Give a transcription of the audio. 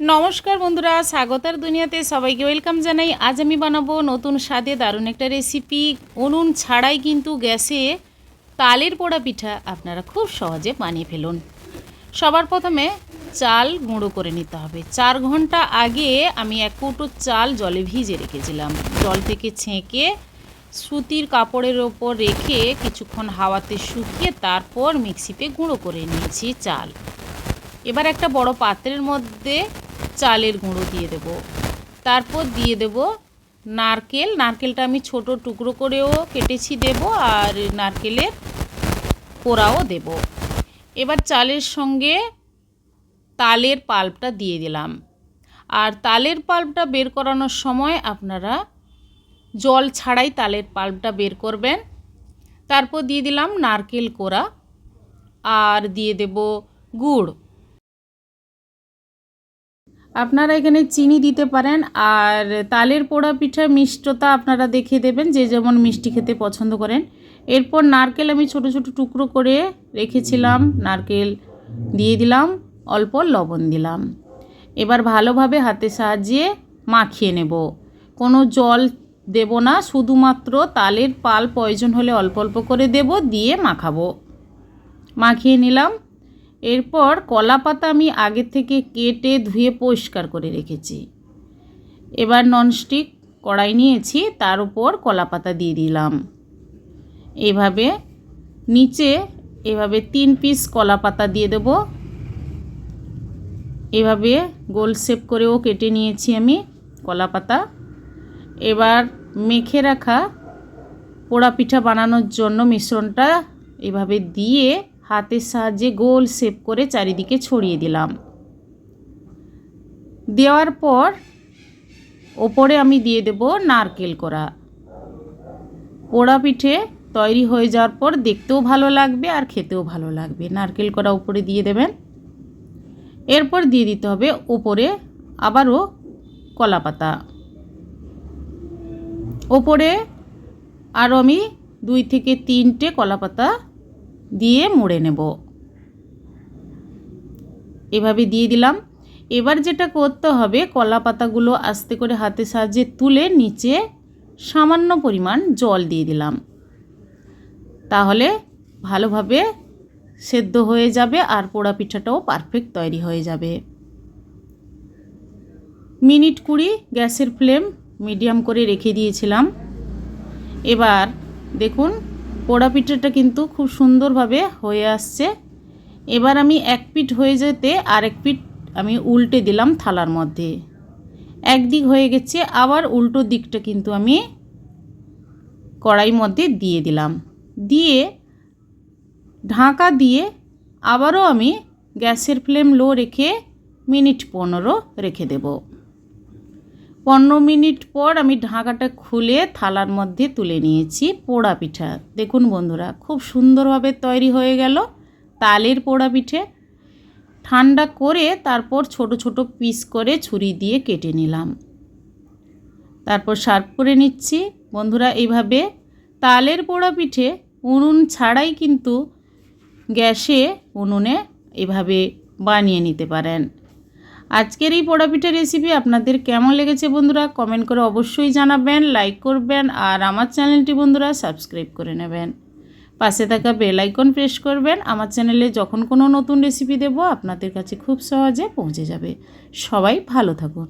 নমস্কার বন্ধুরা, স্বাগতার দুনিয়াতে সবাইকে ওয়েলকাম জানাই। আজ আমি বানাবো নতুন স্বাদে দারুণ একটা রেসিপি উনুন ছাড়াই কিন্তু গ্যাসে তালের পোড়া পিঠা আপনারা খুব সহজে বানিয়ে ফেলুন। সবার প্রথমে চাল গুঁড়ো করে নিতে হবে। চার ঘণ্টা আগে আমি এক কৌটো চাল জলে ভিজে রেখেছিলাম। জল থেকে ছেঁকে সুতির কাপড়ের ওপর রেখে কিছুক্ষণ হাওয়াতে শুকিয়ে তারপর মিক্সিতে গুঁড়ো করে নিয়েছি চাল। এবার একটা বড় পাত্রের মধ্যে চালের গুঁড়ো দিয়ে দেব। তারপর দিয়ে দেব নারকেল। নারকেলটা আমি ছোট টুকরো করেও কেটেছি দেব আর নারকেলের কোড়াও দেব। এবার চালের সঙ্গে তালের পাল্পটা দিয়ে দিলাম। আর তালের পাল্পটা বের করানোর সময় আপনারা জল ছাড়াই তালের পাল্পটা বের করবেন। তারপর দিয়ে দিলাম নারকেল কোড়া আর দিয়ে দেব গুড়। আপনারা এখানে চিনি দিতে পারেন আর তালের পোড়া পিঠার মিষ্টতা আপনারা দেখে দেবেন, যে যেমন মিষ্টি খেতে পছন্দ করেন। এরপর নারকেল আমি ছোট ছোট টুকরো করে রেখেছিলাম, নারকেল দিয়ে দিলাম, অল্প লবণ দিলাম। এবার ভালোভাবে হাতের সাহায্যে মাখিয়ে নেব। কোনো জল দেব না, শুধুমাত্র তালের পাল প্রয়োজন হলে অল্প অল্প করে দেব, দিয়ে মাখাবো। মাখিয়ে নিলাম। এরপর কলা পাতা আমি আগে থেকে কেটে ধুয়ে পরিষ্কার করে রেখেছি। এবার ননস্টিক কড়াই নিয়েছি, তার উপর কলা পাতা দিয়ে দিলাম। এভাবে নিচে এভাবে তিন পিস কলা পাতা দিয়ে দেব। এভাবে গোল শেপ করেও কেটে নিয়েছি আমি কলা পাতা। এবার মেখে রাখা পোড়া পিঠা বানানোর জন্য মিশ্রণটা এভাবে দিয়ে হাতের সাহায্যে গোল শেপ করে চারিদিকে ছড়িয়ে দিলাম। দেওয়ার পর ওপরে আমি দিয়ে দেব নারকেল করা। পোড়া পিঠে তৈরি হয়ে যাওয়ার পর দেখতেও ভালো লাগবে আর খেতেও ভালো লাগবে। নারকেল করা উপরে দিয়ে দেবেন। এরপর দিয়ে দিতে হবে ওপরে আবারও কলা পাতা। ওপরে আরও আমি দুই থেকে তিনটে কলা পাতা দিয়ে মুড়ে নেব। এভাবে দিয়ে দিলাম। এবার যেটা করতে হবে, কলা পাতাগুলো আস্তে করে হাতের সাহায্যে তুলে নিচে সামান্য পরিমাণ জল দিয়ে দিলাম। তাহলে ভালোভাবে সেদ্ধ হয়ে যাবে আর পোড়া পিঠাটাও পারফেক্ট তৈরি হয়ে যাবে। মিনিট কুড়ি গ্যাসের ফ্লেম মিডিয়াম করে রেখে দিয়েছিলাম। এবার দেখুন পোড়া পিঠাটা কিন্তু খুব সুন্দরভাবে হয়ে আসছে। এবার আমি এক পিঠ হয়ে যেতে আরেক পিঠ আমি উল্টে দিলাম থালার মধ্যে। একদিক হয়ে গেছে, আবার উল্টো দিকটা কিন্তু আমি কড়াই মধ্যে দিয়ে দিলাম। দিয়ে ঢাকা দিয়ে আবারও আমি গ্যাসের ফ্লেম লো রেখে মিনিট পনেরো রেখে দেব। পনেরো মিনিট পর আমি ঢাকাটা খুলে থালার মধ্যে তুলে নিয়েছি পোড়া পিঠা। দেখুন বন্ধুরা, খুব সুন্দরভাবে তৈরি হয়ে গেল তালের পোড়া পিঠে। ঠান্ডা করে তারপর ছোট ছোট পিস করে ছুরি দিয়ে কেটে নিলাম। তারপর সার্ভ করে নিচ্ছি। বন্ধুরা, এইভাবে তালের পোড়া পিঠে উনুন ছাড়াই কিন্তু গ্যাসে উনুনে এভাবে বানিয়ে নিতে পারেন। আজকের এই পোড়াপিঠা রেসিপি আপনাদের কেমন লেগেছে বন্ধুরা? কমেন্ট করে অবশ্যই জানাবেন লাইক করবেন আর আমার চ্যানেলটি বন্ধুরা সাবস্ক্রাইব করে নেবেন। পাশে থাকা বেল আইকন প্রেস করবেন, আমার চ্যানেলে যখন কোনো নতুন রেসিপি দেব আপনাদের কাছে খুব সহজে পৌঁছে যাবে। সবাই ভালো থাকুন।